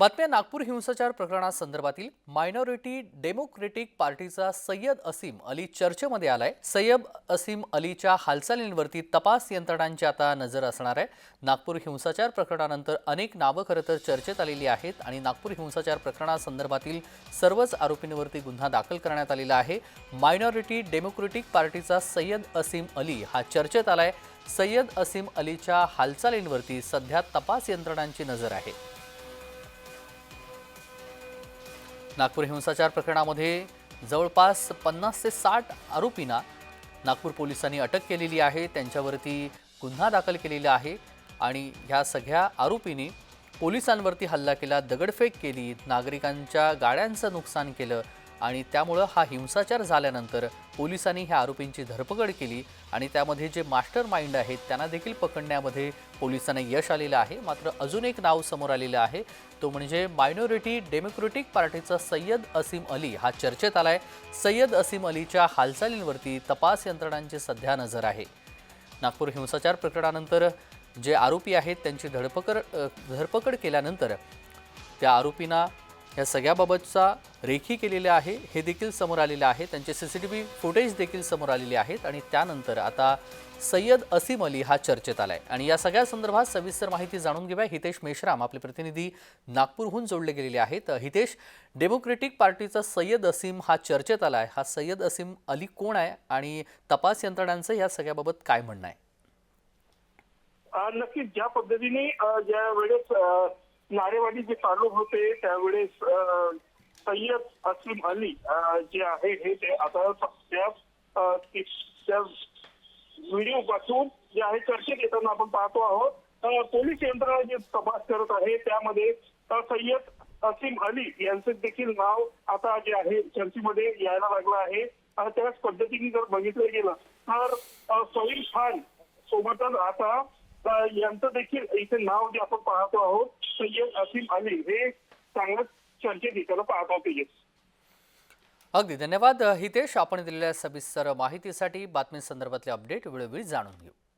बातम्या नागपूर हिंसाचार प्रकरणासंदर्भातील minority democratic पार्टीचा सय्यद असीम अली चर्चेमध्ये आलाय. सय्यद असीम अलीच्या हालचालींवरती तपास यंत्रणांची आता नजर असणार आहे. नागपूर हिंसाचार प्रकरणानंतर अनेक नावं खरं तर चर्चेत आलेली आहेत आणि नागपूर हिंसाचार प्रकरणासंदर्भातील सर्वच आरोपींवरती गुन्हा दाखल करण्यात आलेला आहे. मायनॉरिटी डेमोक्रेटिक पार्टीचा सय्यद असीम अली हा चर्चेत आलाय. सय्यद असीम अलीच्या हालचालींवरती सध्या तपास यंत्रणांची नजर आहे. नागपूर हिंसाचार प्रकरणामध्ये जवळपास पन्नास ते साठ आरोपींना नागपूर पोलिसांनी अटक केलेली आहे. त्यांच्यावरती गुन्हा दाखल केलेला आहे आणि ह्या सगळ्या आरोपींनी पोलिसांवरती हल्ला केला दगडफेक केली नागरिकांच्या गाड्यांचं नुकसान केलं. आणि त्यामुळं हा हिंसाचार झाल्यानंतर पोलिसांनी ह्या आरोपींची धरपकड केली आणि त्यामध्ये जे मास्टर माइंड आहेत त्यांना देखील पकडण्यामध्ये पोलिसांना यश आलेलं आहे. मात्र अजून एक नाव समोर आलेलं आहे. तो म्हणजे मायनॉरिटी डेमोक्रेटिक पार्टीचा सय्यद असीम अली. हा चर्चेत आला आहे सय्यद असीम अलीच्या हालचालींवरती तपास यंत्रणांची सध्या नजर आहे. नागपूर हिंसाचार प्रकरणानंतर जे आरोपी आहेत त्यांची धडपकड धरपकड केल्यानंतर त्या आरोपींना या सगळ्याबाबतचा रेखी केलेल्या आहे हे देखील समोर आलेलं आहे. त्यांचे C C T V footage देखील समोर आलेले आहेत आणि त्यानंतर आता सय्यद असीम अली हा चर्चेत आलाय. आणि या सगळ्या संदर्भात सविस्तर माहिती जाणून घेऊया. हितेश मेश्राम आपले प्रतिनिधी नागपूरहून जोडले गेलेले आहेत. हितेश डेमोक्रेटिक पार्टीचा सय्यद असीम हा चर्चेत आलाय. हा सय्यद असीम अली कोण आहे आणि तपास यंत्रणांचं या सगळ्याबाबत काय म्हणणं आहे? नक्कीच. ज्या पद्धतीने ज्या वेळेस नारेवाडी जे चालू होते त्यावेळेस सय्यद असिम अली जे आहे हे ते आता त्या व्हिडिओ पासून जे आहे चर्चेत येताना आपण पाहतो आहोत. पोलीस यंत्रणा जे तपास करत आहे त्यामध्ये सय्यद असीम अली यांचं देखील नाव आता जे आहे चर्चेमध्ये यायला लागलं आहे. त्याच पद्धतीने जर बघितलं गेलं तर अ, खान सोबतच आता यांचं देखील इथे नाव जे आपण पाहतो आहोत सय्यद असिम अली हे चांगलंच चर्चेत येताना पाहत होते अगदी धन्यवाद. हितेश आपण दिलेल्या सविस्तर माहितीसाठी बातमी संदर्भातले अपडेट वेळोवेळी जाणून घेऊ.